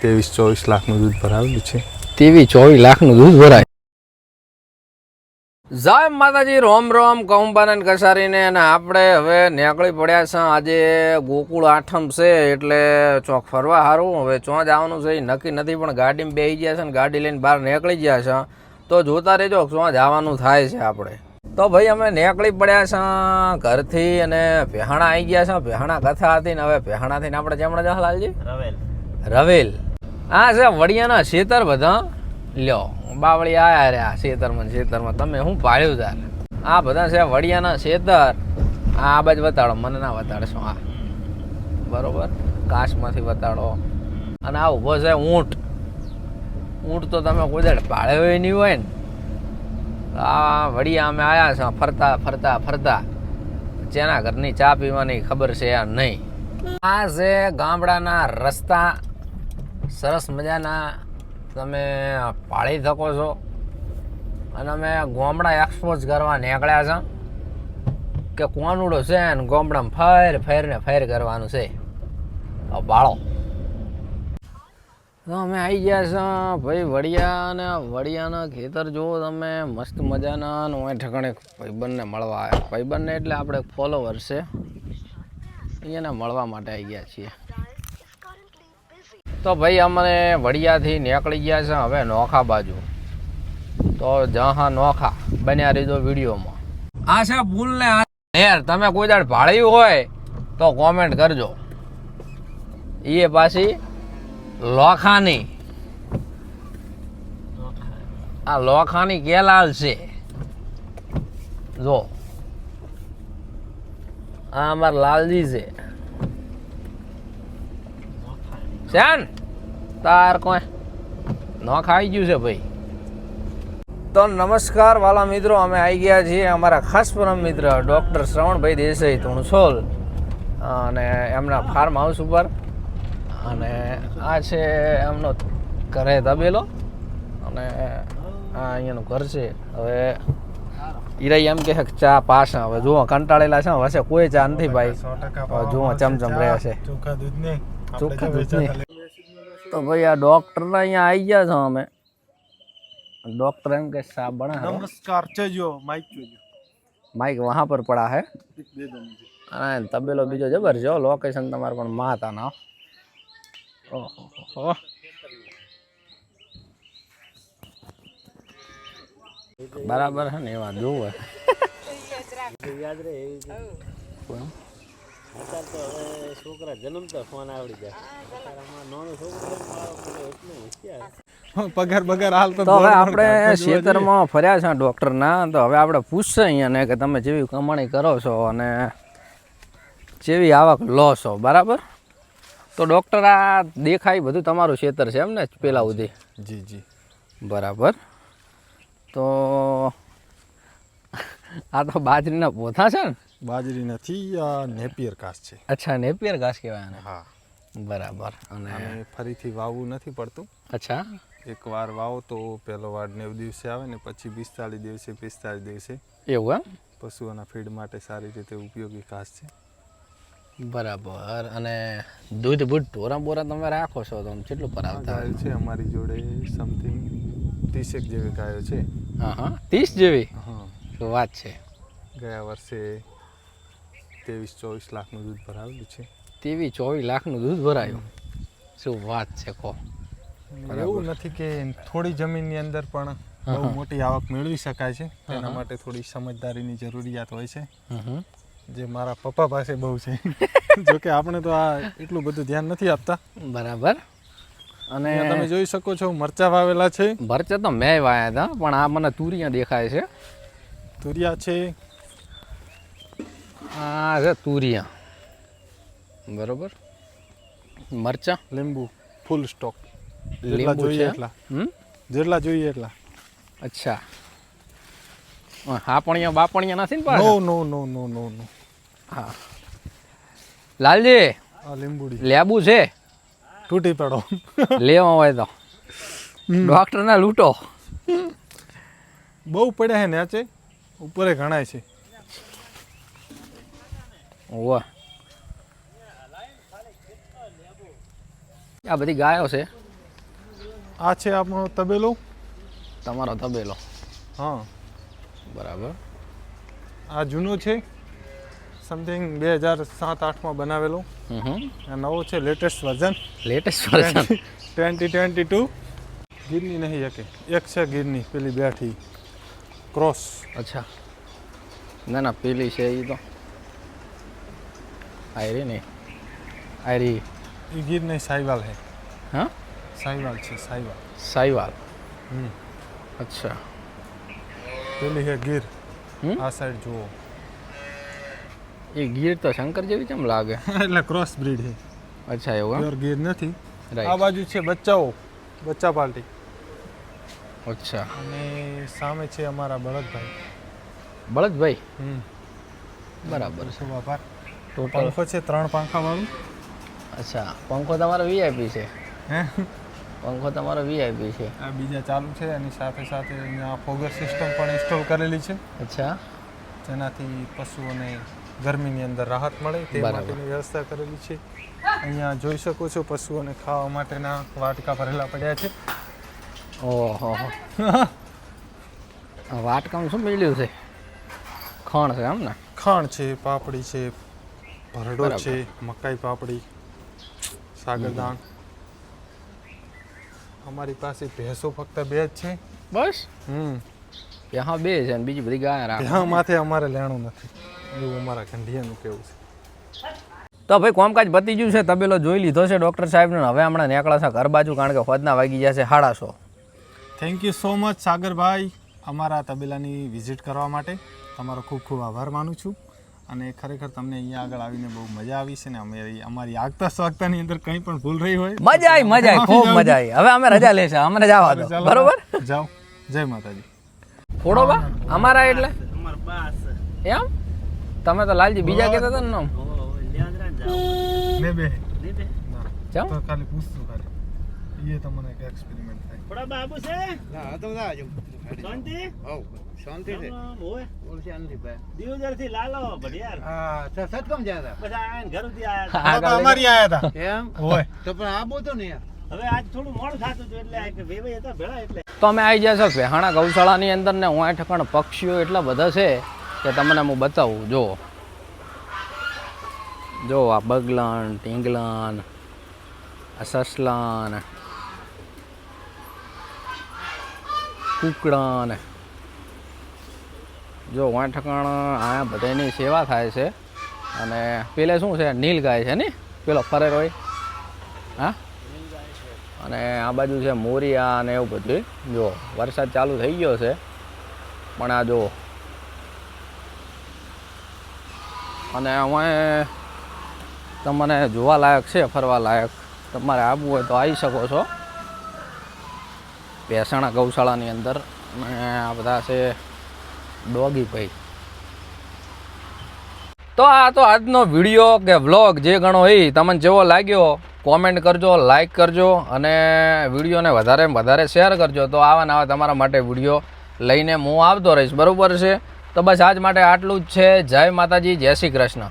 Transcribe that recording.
ત્રેવીસ ચોવીસ લાખનું દૂધ ભરાવેલું છે. ત્રેવીસ ચોવીસ લાખનું દૂધ ભરાય. જય માતાજી રોમ રોમ કૌંબાનંદ કસારીને અને આપણે હવે નીકળી પડ્યા છે. આજે ગોકુળ આઠમ છે એટલે ચોક ફરવા સારું હવે ચોં જવાનું છે એ નક્કી નથી પણ ગાડીમાં બેસી ગયા છે ને ગાડી લઈને બહાર નીકળી ગયા છે. તો જોતા રહેજો ચોં જવાનું થાય છે આપણે. તો ભાઈ અમે નીકળી પડ્યા છે ઘરથી અને ભેહાણા આવી ગયા છે ભેહાણા કથા હતી ને હવે ભેહાણાથી આપણે જેમણે જા લાલજી? રવેલ. રવેલ. આ છે વડિયાના શેતર બધા. લ્યો બાવળી આયા રે આ શેતરમાં શેતરમાં. તમે શું પાડ્યું તાર? આ બધા છે વડિયાના શેતર. આ બાજ બતાડો મને ના બતાડશો આ. બરોબર? કાશમાંથી બતાડો અને આ ઊભો છે ઊંટ. ઊંટ તો તમે કોઈ દાડે પાળ્યો નહીં હોય ને. આ વળી અમે આવ્યા છે, ફરતા ફરતા ફરતા. જેના ઘરની ચા પીવાની ખબર છે આ નહીં. આ છે ગામડાના રસ્તા, સરસ મજાના તમે પાળી શકો છો. અને અમે ગામડા એક્સપોઝ કરવા નીકળ્યા છે. કે કોનુડો છે ને ગામડામાં ફેર ફેર ને ફેર કરવાનું છે. બાળો. અમે આવી ગયા છે. ભાઈ, વડિયા અને વડિયાના ખેતર જુઓ તમે. મસ્ત મજાના અને હું ઠકાણે ભાઈબંધને મળવા આવ્યા. ભાઈબંધને એટલે આપણે ફોલોવર છે. અહીંયાને મળવા માટે આવી ગયા છીએ. તો ભાઈ, અમને વડિયાથી નીકળી ગયા છે હવે નોખા બાજુ. તો જહા નોખા બન્યા રહીજો વિડીયોમાં. આ છે પુલ ને આ તમે કોઈ દાડ ભાળ્યું હોય તો કોમેન્ટ કરજો. એ પાછી લોખાની. આ લોખાની કેલાલ છે. જો. આ અમારા લાલજી છે. શેન તાર કોઈ ન ખાઈ ગયું છે ભાઈ. તો નમસ્કાર વાલા મિત્રો, અમે આવી ગયા છીએ અમારા ખાસ પરમ મિત્ર ડૉક્ટર શ્રવણભાઈ દેસાઈ, ધુણસોલ અને એમના ફાર્મ હાઉસ ઉપર. અને આ છે એમનો ઘરે તબેલો અને આ અહીંયાનું ઘર છે. હવે ઈરાઈ એમ કે ચા પાસ હવે જુઓ કંટાળેલા છે. વસે કોઈ ચા નથી ભાઈ. જુઓ ચમચમ રહ્યા છે. ચોખા દૂધની. ચોખા તો ભાઈ આ ડોક્ટર અહીંયા આવી ગયા છો અમે. ડોક્ટર એમ કે સાબ બના નમસ્કાર જો માઈક જોજો માઈક વહાં પર પડા હે. અને તબેલો બીજો જબર જો લોકેશન તમારે પણ માતા ના ઓહો. બરાબર છે ને એવા જોવે. છોકરા જન્મતા ફોન આવડી જાય પગાર બગાર હાલ તો તો હવે આપણે ખેતરમાં ફર્યા છે ડૉક્ટરના તો હવે આપણે પૂછશે અહીંયા ને કે તમે જેવી કમાણી કરો છો અને જેવી આવક લો છો બરાબર? તો ડૉક્ટર આ દેખાય બધું તમારું ક્ષેત્ર છે એમ ને પેલા સુધી? જી જી બરાબર. તો આ તો બાજરીના પોથા છે ને? બાજરી નથી આ નેપિયર ઘાસ છે. અચ્છા નેપિયર ઘાસ કહેવાય આને. હા. બરાબર. અને ફરીથી વાવવું નથી પડતું. અચ્છા. એક વાર વાવો તો પહેલો વાર નેવ દિવસે આવે ને પછી પિસ્તાળીસ દિવસે પિસ્તાળીસ દિવસે. એવું એમ? પશુઓના ફીડ માટે સારી રીતે ઉપયોગી ઘાસ છે. બરાબર. અને દૂધ બૂધ ઢોરા બોરા તમે રાખો છો તો કેટલું આવતા ગાયો છે અમારી જોડે સમથિંગ ત્રીસેક જેવી ગાયો છે. હા હા. ત્રીસ જેવી? શું વાત છે. ગયા વર્ષે ત્રેવીસ ચોવીસ લાખનું દૂધ ભરાવેલું છે. ત્રેવીસ ચોવીસ લાખનું દૂધ ભરાયું? શું વાત છે કહો એવું નથી કે થોડી જમીનની અંદર પણ બહુ મોટી આવક મેળવી શકાય છે. તેના માટે થોડી સમજદારીની જરૂરિયાત હોય છે. જે મારા પપ્પા પાસે બહુ છે. જો કે આપણે તો આ એટલું બધું ધ્યાન નથી આપતા. બરાબર. અને તમે જોઈ શકો છો મરચા વાવેલા છે. મરચા તો મેં વાયા હતા પણ આ મને તુરિયા દેખાય છે. તુરિયા છે. આ છે તુરિયા. બરોબર. મરચા. લીંબુ ફૂલ સ્ટોક. જેટલા જોઈએ એટલા. હમ? જેટલા જોઈએ એટલા. અચ્છા. હાપણિયા બાપણિયા નથી ને નો નો નો નો નો નો હા. લાલજી આ લીંબુડી. લેબુ છે? તૂટી પડો. લેવા હોય તો. ડોક્ટરના લૂંટો. બહુ પડ્યા છે નેચે ઉપરે ગણાય છે. વાહ આ બધી ગાયો છે. આ છે આપણો તબેલો. તમારો તબેલો. હા. બરાબર. આ જૂનો છે. સમથિંગ બે હજાર સાત આઠમાં બનાવેલો. નવો છે latest version latest version twenty twenty two ગીરની નહીં શકે એક છે ગીરની પેલી બેઠી. ક્રોસ અચ્છા. ના ના પેલી છે એ તો. આયરી નહીં આયરી. એ ગીર નહીં સાઈવાલ હે. હા? સાઈવાલ છે સાઈવાલ. સાઈવાલ. હમ. અચ્છા. પેલી હે ગીર? આ સાઈડ જુઓ. એ ગીર તો શંકર જેવી કેમ લાગે? એટલે ક્રોસ બ્રીડ છે. અચ્છા એવું પ્યોર ગીર નથી. આ બાજુ છે બચ્ચાઓ બચ્ચા પાર્ટી અચ્છા. અને સામે છે અમારા બળદભાઈ. બળદભાઈ? હમ. બરાબર છે. ખૂબ ટોટલ પંખો છે ત્રણ પાંખા વાળું અચ્છા પંખો તમારો વીઆઈપી છે. હે? પંખો તમારો વીઆઈપી છે. આ બીજા ચાલુ છે એની સાથે સાથે આ ફોગર સિસ્ટમ પણ ઇન્સ્ટોલ કરેલી છે. અચ્છા. જેનાથી પશુઓને ગરમીની અંદર રાહત મળે તે. માટેની વ્યવસ્થા કરેલી છે. અહીંયા જોઈ શકો છો પશુઓને ખાવા માટેના વાટકા ભરેલા પડ્યા છે. ઓહો. આ વાટકામ શું મળ્યું છે? ખણ છે એમ ને? ખાણ છે પાપડી છે ભરડો છે મકાઈ પાપડી સાગરદાણ અમારી પાસે ભેંસો ફક્ત બે જ છે. બસ? હમ. ત્યાં બે છે અને બીજી બધી ગાય રાખે. ત્યાં માથે અમારે લેણું નથી. એવું અમારા ખંડિયાનું કેવું છે. તો ભાઈ કોમકાજ પતી ગયું છે તબેલો જોઈ લીધો છે ડૉક્ટર સાહેબને. હવે હમણાં નીકળ્યા છે ઘર બાજુ કારણ કે ફોજના વાગી ગયા છે થેન્ક યુ સો મચ સાગરભાઈ અમારા તબેલાની વિઝિટ કરવા માટે. તમારો ખૂબ ખૂબ આભાર માનું છું. અને ખરેખર તમને અહીંયા આગળ આવીને બહુ મજા આવી છે ને અમારી અમારી આગતા સ્વાગતાની અંદર કંઈ પણ ભૂલ રહી હોય મજા આવી મજા આવી ખૂબ મજા આવી હવે અમે રજા લેશે અમને જવા દો. બરોબર? જાઓ. જય માતાજી. ફોડો બા અમારા એટલે? અમાર પાસ એમ? તમે તો લાલજી બીજા કહેતા હતા ને નામ? બે બે. ના તો ખાલી પૂછતું ખાલી એ તમને એક એક્સપેરિમેન્ટ થાય. થોડા બાબુ છે? ના તો જાજો શાંતિ? હવ શાંતિ છે. રામ રામ, ઓય બોલ શાંતિ ભાઈ દિવદરથી લાલો ભડિયાર. હા તો સતકમ જ્યાં બસ આ ઘર સુધી આયા તો અમારી આયા હતા. હતા એમ હોય. તો પણ આ બોતો ને હવે આજ થોડું મોડ થતું હતું એટલે આ કે વેવાઈ હતા ભેળા એટલે. તો અમે આવી ગયા છો ભેહાણા ગૌશાળાની અંદર ને હું પણ પક્ષીઓ એટલા બધા છે કે તમને હું બતાવું જો જો આ બગલન ટીંગલન આ સસલાન જો વાંઠકણ ઠેકાણ આ બધાની સેવા થાય છે. અને પેલે શું છે? નીલ ગાય છે ને? પેલો ફરેર હોય હા? અને આ બાજુ છે મોરિયા અને એવું બધું જો વરસાદ ચાલુ થઈ ગયો છે. પણ આ જો અને અમે તમને જોવા લાયક છે ફરવા લાયક તમારે આવવું હોય તો આવી શકો છો. ભેસાણા ગૌશાળાની અંદર અને આ બધા છે ડોગી ભાઈ. તો આ તો આજનો વીડિયો કે વ્લોગ જે ગણો એ, તમને જેવો લાગ્યો કોમેન્ટ કરજો લાઈક કરજો અને વિડીયોને વધારે વધારે શેર કરજો. તો આવા નવા તમારા માટે વીડિયો લઈને હું આવતો રહીશ. બરાબર છે? તો બસ આજ માટે આટલું જ છે. જય માતાજી જય શ્રી કૃષ્ણ.